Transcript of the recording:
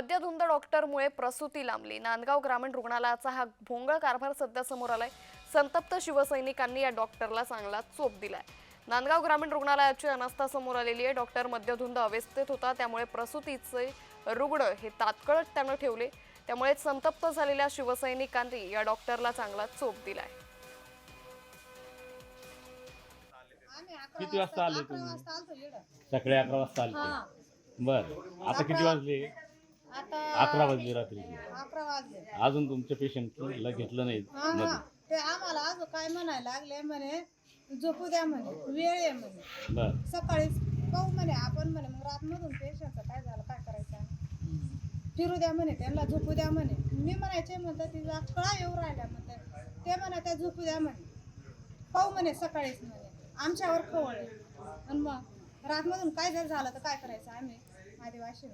मद्यधुंद डॉक्टरमुळे प्रसूती लांबली. नांदगाव ग्रामीण रुग्णालयाचा हा भोंगळ कारभार सध्या समोर आलाय. संतप्त शिवसैनिकांनी या डॉक्टरला चांगला चोप दिलाय. नांदगाव ग्रामीण रुग्णालयाची अनास्था समोर आलेली आहे. डॉक्टर मद्यधुंद अवस्थेत होता. त्यामुळे प्रसूतीचे रुग्ण हे तात्काळ त्यानं ठेवले. त्यामुळे संतप्त झालेल्या शिवसैनिकांनी या डॉक्टरला चांगला चोप दिलाय. किती वाजता आले तुम्ही. सकाळी अकरा वाजता आले हा. बर. आता किती वाजले? अकरा वाजले रात्रीचे अकरा वाजले. अजून तुमच्या पेशंटला घेतलं नाही हा हा. मध्ये ते आम्हाला अजून काय म्हणायला लागले म्हणे झोपू द्या म्हणे वेळ आहे म्हणे. बर. सकाळीच पाहू म्हणे आपण म्हणे मग रातमधून पेशंटचं काय झालं काय करायचं? आहे? फिरू द्या म्हणे त्यांना झोपू द्या म्हणे. मी म्हणायचे म्हणतात तिला कळा येऊ राहिल्या म्हणतात ते म्हणा त्या झोपू द्या म्हणे. पाहू म्हणे सकाळीच म्हणे. आमच्यावर खवळ आहे. आणि मग रातमधून काय जर झालं तर काय करायचं आम्ही? आदिवासी